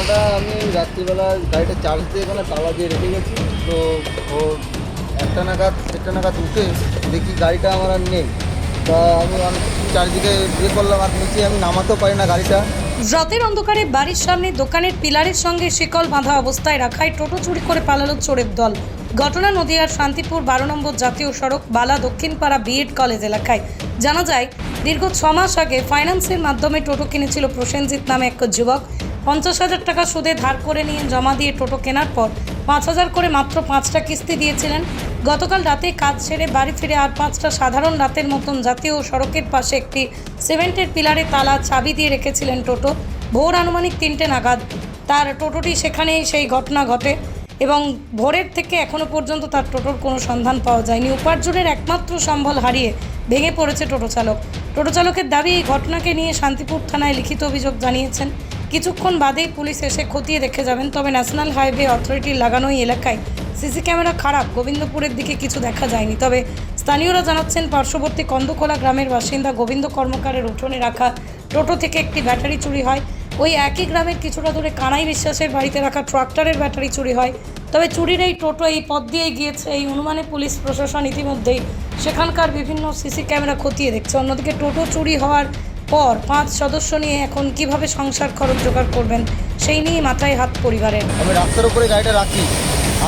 ঘটনাটা আমি রাত্রিবেলা গাড়িটা চার্জ দিয়ে এখানে তালা দিয়ে রেখে গেছি। তো ও একটা নাগাদ একটা নাগাদ উঠে দেখি গাড়িটা আমার আর নেই। তা আমি চারিদিকে ইয়ে করলাম, আর নিচে আমি নামাতেও পারি না গাড়িটা। রাতের অন্ধকারে বাড়ির সামনে দোকানের পিলারের সঙ্গে শিকল বাঁধা অবস্থায় রাখায় টোটো চুরি করে পালালো চোরের দল। ঘটনা নদিয়ার শান্তিপুর বারো নম্বর জাতীয় সড়ক বালা দক্ষিণপাড়া বিএড কলেজ এলাকায়। জানা যায়, দীর্ঘ ছ মাস আগে ফাইন্যান্সের মাধ্যমে টোটো কিনেছিল প্রসেনজিৎ নামে এক যুবক। পঞ্চাশ হাজার টাকা সুদে ধার করে নিয়ে জমা দিয়ে টোটো কেনার পর পাঁচ হাজার করে মাত্র পাঁচটা কিস্তি দিয়েছিলেন। গতকাল রাতে কাজ ছেড়ে বাড়ি ফিরে আর পাঁচটা সাধারণ রাতের মতন জাতীয় সড়কের পাশে একটি সিমেন্টের পিলারে তালা চাবি দিয়ে রেখেছিলেন টোটো। ভোর আনুমানিক তিনটে নাগাদ তার টোটোটি সেখানেই সেই ঘটনা ঘটে এবং ভোরের থেকে এখনও পর্যন্ত তার টোটোর কোনো সন্ধান পাওয়া যায়নি। উপার্জনের একমাত্র সম্বল হারিয়ে ভেঙে পড়েছে টোটো চালক টোটো চালকের দাবি, এই ঘটনাকে নিয়ে শান্তিপুর থানায় লিখিত অভিযোগ জানিয়েছেন। কিছুক্ষণ বাদেই পুলিশ এসে খতিয়ে দেখে যাবেন, তবে ন্যাশনাল হাইওয়ে অথরিটির লাগানো এই এলাকায় সিসি ক্যামেরা খারাপ। গোবিন্দপুরের দিকে কিছু দেখা যায়নি, তবে স্থানীয়রা জানাচ্ছেন পার্শ্ববর্তী কন্দকোলা গ্রামের বাসিন্দা গোবিন্দ কর্মকারের উঠোনে রাখা টোটো থেকে একটি ব্যাটারি চুরি হয়। ওই একই গ্রামের কিছুটা দূরে কানাই বিশ্বাসের বাড়িতে রাখা ট্রাক্টরের ব্যাটারি চুরি হয়। তবে চুরির এই টোটো এই পথ দিয়ে গিয়েছে, এই অনুমানে পুলিশ, প্রশাসন ইতিমধ্যেই সেখানকার বিভিন্ন সিসি ক্যামেরা খতিয়ে দেখছে। অন্যদিকে টোটো চুরি হওয়ার পর পাঁচ সদস্য নিয়ে এখন কীভাবে সংসার খরচ জোগাড় করবেন সেই নিয়ে মাথায় হাত পরিবারের। আমি রাস্তার উপরে গাড়িটা রাখি।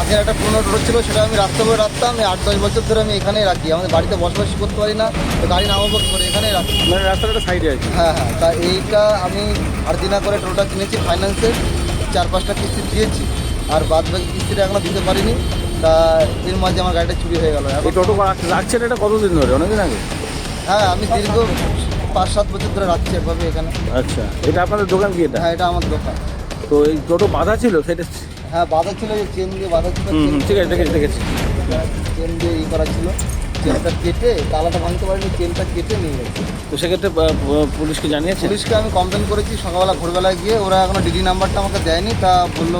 আগের একটা পুরোনো টোটো ছিল সেটা আমি রাস্তার উপরে রাখতাম। আট দশ বছর ধরে আমি এখানেই রাখি। আমাদের বাড়িতে বসবাস করতে পারি না তো গাড়ি নামাবো করে এখানেই রাখি। মানে রাস্তাটা সাইডে আছে হ্যাঁ হ্যাঁ তা এইটা আমি আর দিনা করে টোটোটা কিনেছি ফাইন্যান্সে চার পাঁচটা কিস্তি দিয়েছি আর বাদ বাকি কিস্তিটা এখনও দিতে পারিনি। তা এর মাঝে আমার গাড়িটা চুরি হয়ে গেল। এই টোটো রাখ- রাখছেন এটা কতদিন ধরে? অনেকদিন আগে? হ্যাঁ আমি দীর্ঘ পাঁচ সাত বছর ধরে রাখছি এভাবে এখানে। আচ্ছা এটা আপনাদের দোকান কি এটা? হ্যাঁ এটা আমার দোকান। তো এই টোটো বাধা ছিল সেটা হ্যাঁ বাধা ছিল যে চেন দিয়ে বাধা ছিল ঠিক আছে দেখেছি দেখেছি। চেন দিয়ে ই করা ছিল। চেনটা কেটে তালাটা ভাঙতে পারিনি চেনটা কেটে নিয়ে গেছে। তো সেক্ষেত্রে পুলিশকে জানিয়েছে পুলিশকে আমি কমপ্লেন করেছি সকালবেলা ভোরবেলায় গিয়ে। ওরা এখনও ডিডি নাম্বারটা আমাকে দেয়নি তা বলল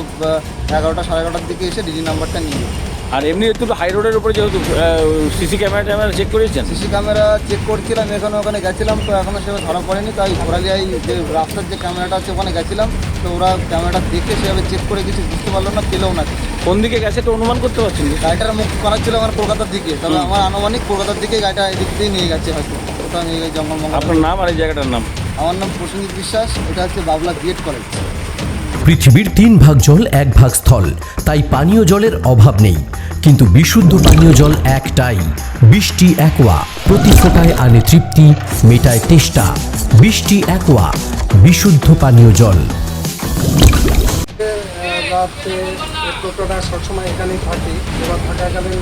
এগারোটা সাড়ে এগারোটার দিকে এসে ডিডি নাম্বারটা নিয়ে গেছে। আর এমনি একটু হাই রোডের উপরে যেহেতু সিসি ক্যামেরা ট্যামেরা চেক করেছেন? সিসি ক্যামেরা চেক করছিলাম এখানে ওখানে গেছিলাম তো এখনও সেভাবে ধরা পড়েনি তাই ঘোরালিয়ায় যে রাস্তার যে ক্যামেরাটা আছে ওখানে গেছিলাম তো ওরা ক্যামেরাটা দেখে সেভাবে চেক করে কিছু বুঝতে পারল না পেলেও না কোন দিকে গেছে তো অনুমান করতে পারছেন? গাড়িটার মুখ করা ছিল আমার কলকাতার দিকে তবে আমার আনুমানিক কলকাতার দিকে গাড়িটা এদিক দিয়ে নিয়ে গেছে হয়তো ওটা নিয়ে গেছে জঙ্গলমঙ্গল আপনার নাম আর এই জায়গাটার নাম? আমার নাম প্রসেনজিৎ বিশ্বাস এটা হচ্ছে বাবলা বিএড কলেজ। পৃথিবীর তিন ভাগ জল এক ভাগ স্থল। তাই পানীয় জলের অভাব নেই। কিন্তু বিশুদ্ধ পানীয় জল একটাই। বৃষ্টি একোয়া, প্রতি ফোটায় আনে তৃপ্তি, মেটায় তেষ্টা। বৃষ্টি একোয়া, বিশুদ্ধ পানীয় জল। সবসময় এখানেই থাকি। এবার থাকাকালীন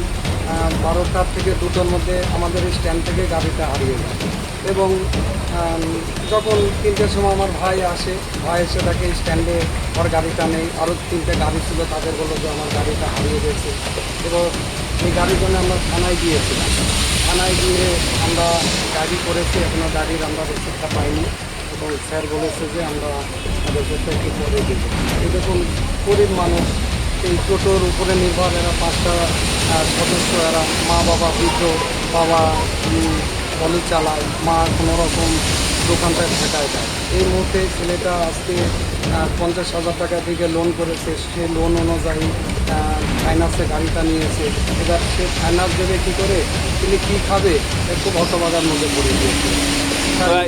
বারোটার থেকে দুটোর মধ্যে আমাদের স্ট্যান্ড থেকে গাড়িটা হারিয়ে যায়। এবং যখন তিনটের সময় আমার ভাই আসে, ভাই এসে দেখে স্ট্যান্ডে ওর গাড়িটা নেই। আরও তিনটে গাড়ি ছিল, তাদের বলল যে আমার গাড়িটা হারিয়ে গেছে। এবং এই গাড়ির জন্য আমরা থানায় গিয়েছিলাম। থানায় গিয়ে আমরা গাড়ি করেছি এখনও গাড়ির আমরা রিসিপ্টটা পাইনি। এবং স্যার বলেছে যে আমরা রেজিস্টার একটু করে দেবো। দেখুন গরিব মানুষ এই টোটোর উপরে নির্ভর এরা পাঁচটা সদস্য এরা মা বাবা বৃদ্ধ বাবা উম, চালায় মা কোনো রকম দোকানটায় ঠেকায় দেয় এই মুহূর্তে ছেলেটা আজকে পঞ্চাশ হাজার টাকা থেকে লোন করেছে। সে লোন অনুযায়ী ফাইন্যান্সে গাড়িটা নিয়েছে। এবার সে ফাইন্যান্স দেবে কী করে? তিনি কী খাবে? একটু হতবাদার মধ্যে পড়ে দিয়েছে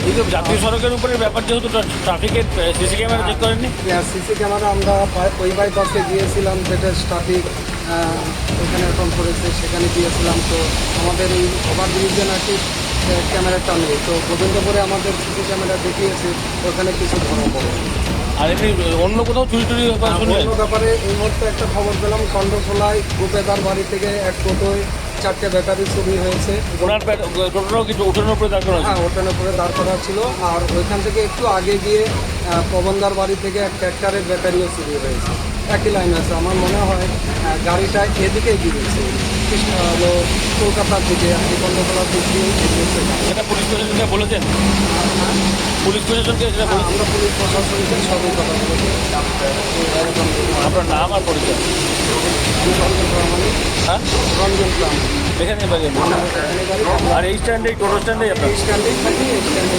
এই যে জাতীয় সড়কের উপরে ব্যাপার যেহেতু ট্রাফিকের সিসি ক্যামেরা চেক করেননি সিসি ক্যামেরা আমরা ওই বাইপাসে গিয়েছিলাম যেটা ট্রাফিক ওখানে এখন করেছে সেখানে গিয়েছিলাম। তো আমাদের এই ওভারব্রিজে নাকি ক্যামেরাটা নেই। তো গোবিন্দপুরে আমাদের সিসি ক্যামেরা দেখিয়েছে ওখানে কিছু ধরা পড়ে আর এমনি অন্য কোথাও চুরি টুরি ব্যাপার শুনলেন? অন্য ব্যাপারে এই মুহূর্তে একটা খবর পেলাম খণ্ডখোলায় গুপেদার বাড়ি থেকে এক টোটোয় চারটে ব্যাটারি চুরি হয়েছে। ওনার কিছু উপরে দাঁড় করা আছে। হ্যাঁ উপরে দাঁড় করা ছিল। আর ওইখান থেকে একটু আগে গিয়ে পবনদার বাড়ি থেকে এক ট্র্যাক্টরের ব্যাটারিও চুরি হয়েছে। একই লাইন আছে। আমার মনে হয় গাড়িটা এদিকে গিয়েছে। হলো কলকাতার দিকে আমি কন্দকলার দিক এটা পুলিশ প্রশাসনকে বলেছেন? পুলিশ প্রশাসনকে সেটা আমরা পুলিশ প্রশাসনকে সবই কথা বলেছি। আপনার নাম আর পরিচয়? আমি রঞ্জন প্রামাণিক। হ্যাঁ? রঞ্জন প্রামাণিক। এখানে আর এই স্ট্যান্ডে টোটো স্ট্যান্ডে আপনার? স্ট্যান্ডেই থাকি এই স্ট্যান্ডে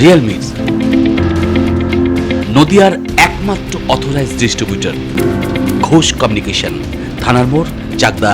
রিয়েলমি নদিয়ার একমাত্র অথরাইজ ডিস্ট্রিবিউটার ঘোষ কমিউনিকেশন থানার মোড় চাকদা